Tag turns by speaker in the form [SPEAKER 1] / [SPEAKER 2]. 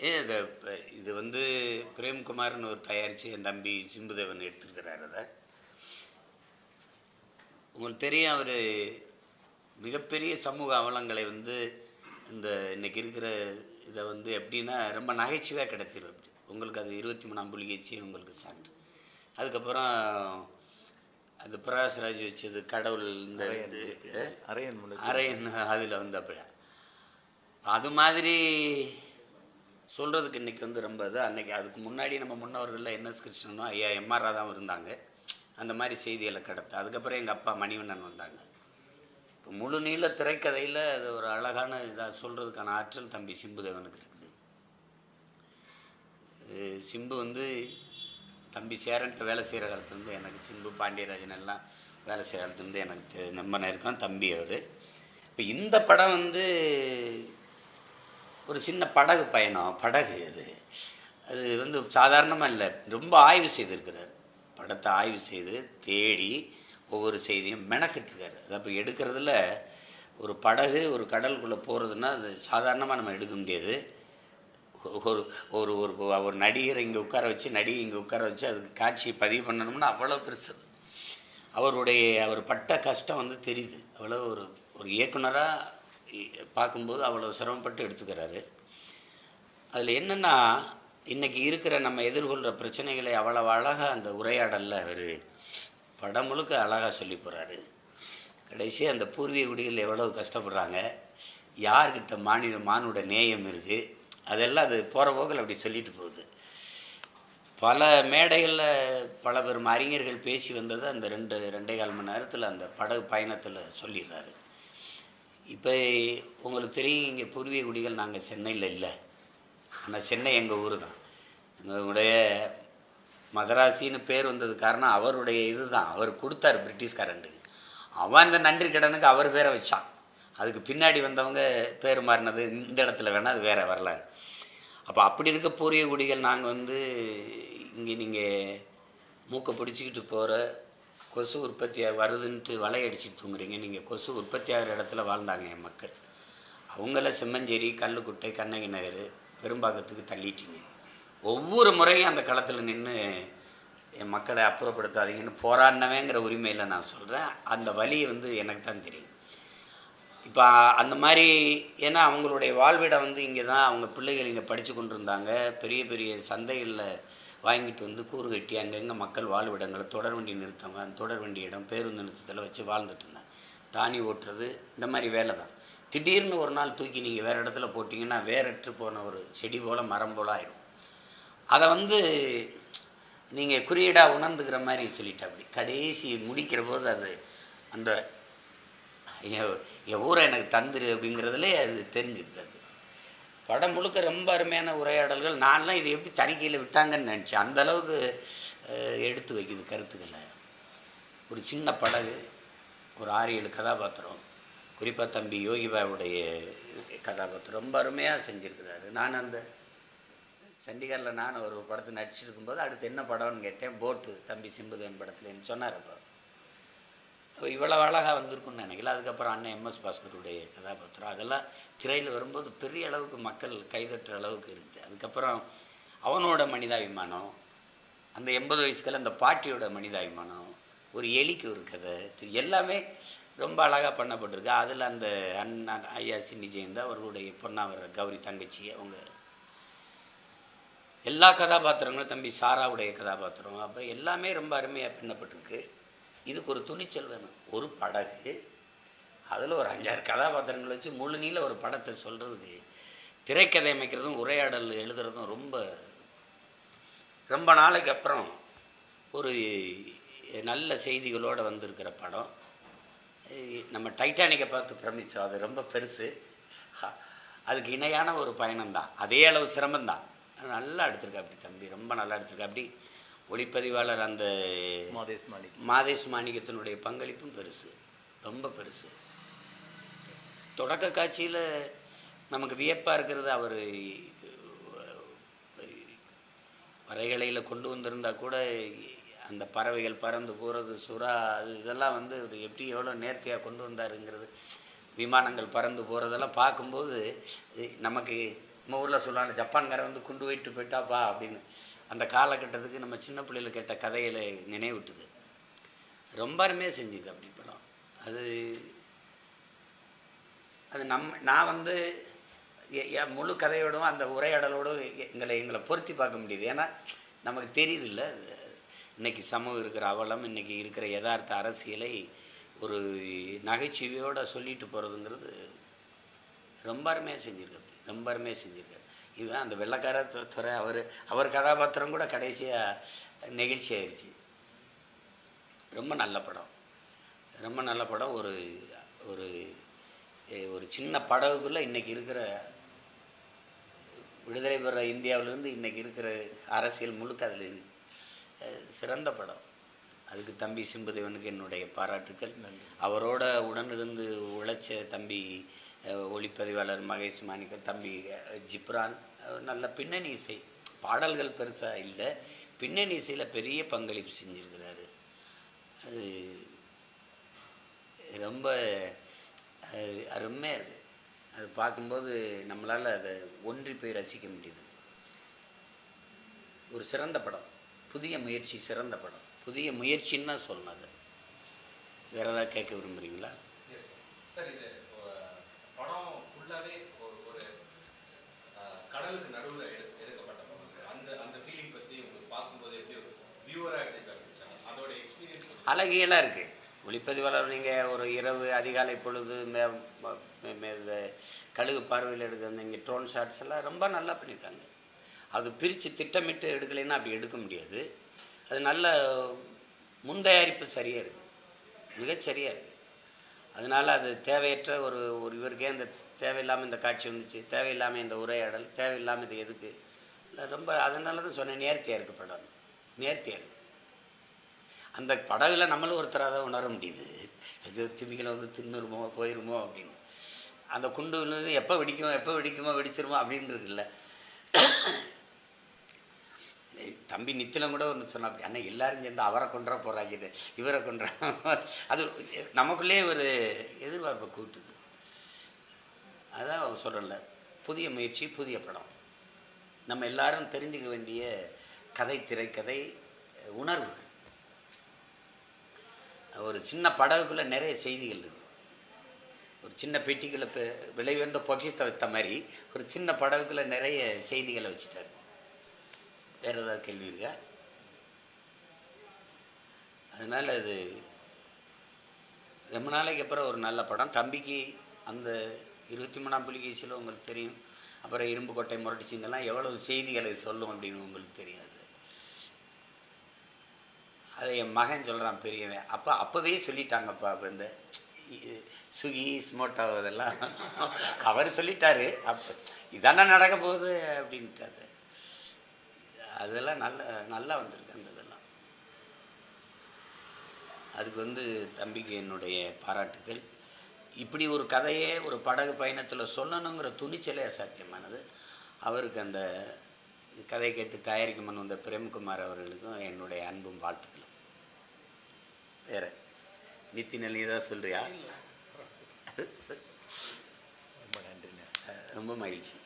[SPEAKER 1] ஏ இது இப்ப இது வந்து பிரேம்குமார்னு ஒரு தயாரித்து என் தம்பி சிம்புதேவன் எடுத்திருக்கிறார் அதை? உங்களுக்கு தெரியும் அவர் மிகப்பெரிய சமூக அவலங்களை வந்து இந்த இன்னைக்கு இருக்கிற இதை வந்து எப்படின்னா ரொம்ப நகைச்சுவையாக கிடைத்திரும் அப்படி. உங்களுக்கு அது இருபத்தி மூணாம் புலிகேச்சி உங்களுக்கு சான்று. அதுக்கப்புறம் அது பிரகாஷ்ராஜ் வச்சது கடவுள் இந்த
[SPEAKER 2] அரையன்
[SPEAKER 1] அரையன் அதில் வந்து அப்படி அது மாதிரி சொல்கிறதுக்கு இன்றைக்கி வந்து ரொம்ப இது அன்றைக்கி அதுக்கு முன்னாடி நம்ம முன்னவர்களில் என்எஸ் கிருஷ்ணனும் ஐயா எம்ஆர் ராதாவும் இருந்தாங்க. அந்த மாதிரி செய்திகளை கடத்த. அதுக்கப்புறம் எங்கள் அப்பா மணிவண்ணன் வந்தாங்க. இப்போ முழு நீள திரைக்கதையில் அது ஒரு அழகான இதாக சொல்கிறதுக்கான ஆற்றல் தம்பி சிம்புதேவனுக்கு இருக்குது. சிம்பு வந்து தம்பி சேரன்ட்ட வேலை செய்கிற காலத்துலேருந்து எனக்கு சிம்பு பாண்டியராஜன் எல்லாம் வேலை செய்கிற காலத்துலேருந்து எனக்கு தெ- ரொம்ப நெருக்கம் தம்பி அவர். இப்போ இந்த படம் வந்து ஒரு சின்ன படகு பயணம். படகு அது. அது வந்து சாதாரணமாக இல்லை. ரொம்ப ஆய்வு செய்திருக்கிறார். படத்தை ஆய்வு செய்து தேடி ஒவ்வொரு செய்தியும் மெனக்கிட்டுருக்காரு. அது அப்போ எடுக்கிறதுல ஒரு படகு ஒரு கடலுக்குள்ளே போகிறதுன்னா அது சாதாரணமாக நம்ம எடுக்க முடியாது. ஒரு ஒரு ஒரு ஒரு நடிகரை இங்கே உட்கார வச்சு நடிகை இங்கே உட்கார வச்சு அதுக்கு காட்சியை பதிவு பண்ணணும்னா அவ்வளோ பெருசு. அவருடைய அவர் பட்ட கஷ்டம் வந்து தெரியுது. அவ்வளோ ஒரு ஒரு இயக்குனராக பார்க்கும்போது அவ்வளோ சிரமப்பட்டு எடுத்துக்கிறாரு. அதில் என்னென்னா இன்றைக்கி இருக்கிற நம்ம எதிர்கொள்கிற பிரச்சனைகளை அவ்வளோ அழகாக அந்த உரையாடலில் அவர் படம் முழுக்க அழகாக சொல்லி போகிறாரு கடைசி அந்த பூர்வீக குடிகள் எவ்வளோ கஷ்டப்படுறாங்க யார்கிட்ட மாநில மானோட நேயம் இருக்குது அதெல்லாம் அது போகிற போக்கில் அப்படி சொல்லிட்டு போகுது. பல மேடைகளில் பல பெரும் அறிஞர்கள் பேசி வந்தது அந்த ரெண்டு ரெண்டே கால் மணி நேரத்தில் அந்த படகு பயணத்தில் சொல்லிடுறாரு. இப்போ உங்களுக்கு தெரியும் இங்கே பூர்வீக குடிகள் நாங்கள் சென்னையில் இல்லை. ஆனால் சென்னை எங்கள் ஊர் தான். எங்களுடைய மதராசின்னு பேர் வந்தது காரணம் அவருடைய இதுதான். அவர் கொடுத்தார் பிரிட்டிஷ்காரண்டுக்கு அவன் இந்த நன்றி கடனுக்கு அவர் பேரை வச்சான். அதுக்கு பின்னாடி வந்தவங்க பேர் மாறினது இந்த இடத்துல வேணால் அது வேறு வரலாறு. அப்போ அப்படி இருக்க பூர்வீக குடிகள் நாங்கள் வந்து இங்கே நீங்கள் மூக்கை பிடிச்சிக்கிட்டு போகிற கொசு உற்பத்தி வருதுன்ட்டு வலையடிச்சு தூங்குறீங்க. நீங்கள் கொசு உற்பத்தி ஆகிற இடத்துல வாழ்ந்தாங்க என் மக்கள். அவங்கள சிம்மஞ்சேரி கல்லுக்குட்டை கண்ணகி நகர் பெரும்பாக்கத்துக்கு தள்ளிட்டீங்க. ஒவ்வொரு முறையும் அந்த களத்தில் நின்று என் மக்களை அப்புறப்படுத்தாதீங்கன்னு போராடினவேங்கிற உரிமையில் நான் சொல்கிறேன் அந்த வலி வந்து எனக்கு தான் தெரியும். இப்போ அந்த மாதிரி ஏன்னா அவங்களுடைய வாழ்விடம் வந்து இங்கே தான் அவங்க பிள்ளைகள் இங்கே படித்து கொண்டு இருந்தாங்க பெரிய பெரிய சந்தைகளில் வாங்கிட்டு வந்து கூறு கட்டி அங்கங்கே மக்கள் வாழ்விடங்களை தொடர் வண்டி நிறுத்தம் அந்த தொடர் வண்டி இடம் பேருந்து நிறுத்தத்தில் வச்சு வாழ்ந்துட்டு இருந்தேன். தானி ஓட்டுறது இந்த மாதிரி வேலை தான். திடீர்னு ஒரு நாள் தூக்கி நீங்கள் வேறு இடத்துல போட்டிங்கன்னா வேறற்று போன ஒரு செடி போல் மரம் போல் ஆயிடும் அதை வந்து நீங்கள் குறியீடாக உணர்ந்துக்கிற மாதிரி சொல்லிட்டா அப்படி. கடைசி முடிக்கிற போது அது அந்த என் ஊரை எனக்கு தந்துரு அப்படிங்கிறதுலே அது தெரிஞ்சிருந்தது அது படம் முழுக்க ரொம்ப அருமையான உரையாடல்கள். நான்லாம் இது எப்படி தணிக்கையில் விட்டாங்கன்னு நினச்சேன். அந்த அளவுக்கு எடுத்து வைக்குது கருத்துக்களை. ஒரு சின்ன படகு ஒரு ஆறு ஏழு கதாபாத்திரம். குறிப்பாக தம்பி யோகிபாவுடைய கதாபாத்திரம். ரொம்ப அருமையாக செஞ்சுருக்கிறாரு. நான் அந்த சண்டிகரில் நான் ஒரு படத்தை நடிச்சிருக்கும்போது அடுத்து என்ன படம்னு கேட்டேன் போட்டு தம்பி சிம்புதேவன் படத்துலன்னு சொன்னார் அப்போ? அப்போ இவ்வளோ அழகாக வந்திருக்குன்னு நினைக்கல. அதுக்கப்புறம் அண்ணன் எம்எஸ் பாஸ்கருடைய கதாபாத்திரம். அதெல்லாம் திரையில் வரும்போது பெரிய அளவுக்கு மக்கள் கைதட்டுற அளவுக்கு இருக்குது அதுக்கப்புறம் அவனோட மனிதாபிமானம் அந்த எண்பது வயசுக்குள்ள அந்த பாட்டியோட மனிதாபிமானம் ஒரு எலிக்கு ஒரு கதை இது எல்லாமே ரொம்ப அழகாக பண்ணப்பட்டிருக்கு. அதில் அந்த அண்ணா ஐயா சின்னிஜெயந்தா அவர்களுடைய பொன்னாவர கௌரி தங்கச்சி அவங்க எல்லா கதாபாத்திரங்களும் தம்பி சாராவுடைய கதாபாத்திரம். அப்போ எல்லாமே ரொம்ப அருமையாக பின்னப்பட்டிருக்கு. இதுக்கு ஒரு துணிச்சல் வேணும். ஒரு படகு அதில் ஒரு அஞ்சாறு கதாபாத்திரங்கள் வச்சு முழுநீள ஒரு படத்தை சொல்கிறதுக்கு திரைக்கதை அமைக்கிறதும் உரையாடல் எழுதுறதும் ரொம்ப ரொம்ப நாளைக்கு அப்புறம் ஒரு நல்ல செய்திகளோடு வந்திருக்கிற படம். நம்ம டைட்டானிக்கை பார்த்து பிரமிச்சோம். அது ரொம்ப பெருசு. அதுக்கு இணையான ஒரு பயணம்தான். அதே அளவு சிரமம்தான். நல்லா எடுத்திருக்கா அப்படி தம்பி. ரொம்ப நல்லா எடுத்திருக்கா. அப்படி ஒளிப்பதிவாளர் அந்த
[SPEAKER 2] மாதேஷ் மாலிக்
[SPEAKER 1] மாதேஷ் மாணிக்கத்தினுடைய பங்களிப்பும் பெருசு ரொம்ப பெருசு. தொடக்க காட்சியில் நமக்கு வியப்பாக இருக்கிறது அவர் வரைகலையில் கொண்டு வந்திருந்தா கூட அந்த பறவைகள் பறந்து போகிறது சுறா அது இதெல்லாம் வந்து எப்படி எவ்வளோ நேர்த்தியாக கொண்டு வந்தாருங்கிறது விமானங்கள் பறந்து போகிறதெல்லாம் பார்க்கும்போது நமக்கு நம்ம ஊரில் சொல்லுவாங்க ஜப்பான்காரன் வந்து குண்டு வைட்டு போயிட்டாப்பா அப்படின்னு. அந்த காலகட்டத்துக்கு நம்ம சின்ன பிள்ளையில் கேட்ட கதையில் நினைவூட்டுது. ரொம்ப அருமையாக செஞ்சுங்க அப்படி படம் அது அது நம்ம நான் வந்து எ- என் முழு கதையோடும் அந்த உரையாடலோடும் எங்களை எங்களை பொருத்தி பார்க்க முடியுது. ஏன்னா நமக்கு தெரியுதுல்ல இன்றைக்கி இன்னைக்கு சமூகம் இருக்கிற அவலம் இன்றைக்கி இருக்கிற யதார்த்த அரசியலை ஒரு நகைச்சுவையோட சொல்லிட்டு போகிறதுங்கிறது ரொம்ப அருமையாக அப்படி. ரொம்ப அருமையாக செஞ்சுருக்காரு. இதுதான் அந்த வெள்ளக்கார துறை அவர் அவர் கதாபாத்திரம் கூட கடைசியாக நெகிழ்ச்சி ஆயிடுச்சு ரொம்ப நல்ல படம். ரொம்ப நல்ல படம். ஒரு ஒரு ஒரு சின்ன படகுக்குள்ளே இன்றைக்கி இருக்கிற விடுதலை பெற இந்தியாவிலேருந்து இன்னைக்கு இருக்கிற அரசியல் முழுக்க அதில் இருக்கு. சிறந்த படம். அதுக்கு தம்பி சிம்புதேவனுக்கு என்னுடைய பாராட்டுக்கள். அவரோட உடனிருந்து உழைச்ச தம்பி ஒளிப்பதிவாளர் மகேஷ் மாணிக்கம் தம்பி ஜிப்ரான் நல்ல பின்னணி இசை பாடல்கள் பெருசாக இல்லை. பின்னணி இசையில் பெரிய பங்களிப்பு செஞ்சுருக்கிறாரு. அது ரொம்ப அருமையாக இருக்குது அது பார்க்கும்போது நம்மளால் அதை ஒன்றி போய் ரசிக்க முடியுது. ஒரு சிறந்த படம். புதிய முயற்சி சிறந்த படம். புதிய முயற்சின்னு தான் சொல்லணும் அது. வேறு ஏதாவது கேட்க விரும்புகிறீங்களா
[SPEAKER 3] சார் இது அஹ், படம் ஃபுல்லாகவே ஒரு ஒரு அஹ், கடலுக்கு நடுவில் எடு எடுக்கப்பட்ட படம் சார் அந்த அந்த ஃபீலிங் பற்றி உங்களுக்கு பார்க்கும்போது எப்படி வியூவராக எப்படி சார் இருந்துச்சு அதோட எக்ஸ்பீரியன்ஸ்
[SPEAKER 1] அழகியெல்லாம் இருக்குது ஒளிப்பதிவாளர் நீங்கள் ஒரு இரவு அதிகாலை பொழுது மே- இந்த கழுகு பார்வையில் எடுக்கிற இங்கே ட்ரோன் ஷாட்ஸ் எல்லாம் ரொம்ப நல்லா பண்ணியிருக்காங்க. அது பிரித்து திட்டமிட்டு எடுக்கலைன்னா அப்படி எடுக்க முடியாது. அது நல்ல முன்தயாரிப்பு சரியாக இருக்குது மிகச்சரியாக இருக்குது அதனால் அது தேவையற்ற ஒரு ஒரு இவருக்கே இந்த தேவையில்லாமல் இந்த காட்சி வந்துச்சு தேவையில்லாமல் இந்த உரையாடல் தேவையில்லாமல் இது எதுக்கு? ரொம்ப அதனால தான் சொன்னேன் நேர்த்தியாக இருக்குது படம். நேர்த்தியாக இருக்குது அந்த படகுல நம்மளும் ஒருத்தராக தான் உணர முடியுது. இது திமிங்கலம் வந்து தின்னுருமோ போயிருமோ அப்படின்னு. அந்த குண்டு விழுந்து எப்போ வெடிக்குமோ எப்போ வெடிக்குமோ வெடிச்சிருமோ அப்படின்னு இருக்குல்ல தம்பி நித்திலம் கூட ஒன்று சொன்னா அப்படி அண்ணா எல்லாரும் சேர்ந்து அவரை கொண்டுற போகிறாங்க இவரை கொண்டுற அது நமக்குள்ளேயே ஒரு எதிர்பார்ப்பை கூட்டுது. அதான் சொல்கிறல புதிய முயற்சி புதிய படம். நம்ம எல்லாரும் தெரிஞ்சுக்க வேண்டிய கதை திரைக்கதை உணர்வு. ஒரு சின்ன படகுக்குள்ளே நிறைய செய்திகள் இருக்கு. ஒரு சின்ன பெட்டிக்குள்ளே பெ விலை உயர்ந்த பொக்கிஷத்தை வைத்த மாதிரி ஒரு சின்ன படகுக்குள்ளே நிறைய செய்திகளை வச்சுட்டாரு. வேற ஏதாவது கேள்வி இருக்கா? அதனால் அது ரொம்ப நாளைக்கு அப்புறம் ஒரு நல்ல படம். தம்பிக்கு அந்த இருபத்தி மூணாம் புலிகேசியில் உங்களுக்கு தெரியும். அப்புறம் இரும்பு கொட்டை முரட்டிச்சிங்கெல்லாம் இதெல்லாம் எவ்வளவு செய்திகளை சொல்லும் அப்படின்னு உங்களுக்கு தெரியாது அதை. என் மகன் சொல்கிறான் பெரியவன். அப்போ அப்போவே சொல்லிட்டாங்கப்பா அப்போ இந்த சுகி ஸ்மோட்டோ இதெல்லாம் அவர் சொல்லிட்டாரு. அப்போ இதானே நடக்க போகுது அப்படின்ட்டாரு. அதெல்லாம் நல்ல நல்லா வந்திருக்கு அந்த இதெல்லாம். அதுக்கு வந்து தம்பிக்கு என்னுடைய பாராட்டுக்கள். இப்படி ஒரு கதையே ஒரு படகு பயணத்தில் சொல்லணுங்கிற துணிச்சலே அசாத்தியமானது. அவருக்கு அந்த கதை கேட்டு தயாரிக்க முன் வந்த பிரேம்குமார் அவர்களுக்கும் என்னுடைய அன்பும் வாழ்த்துக்களும். வேற? நித்தின நீ தான் சொல்றியா?
[SPEAKER 2] ரொம்ப நன்றிண்ணே.
[SPEAKER 1] ரொம்ப மகிழ்ச்சி.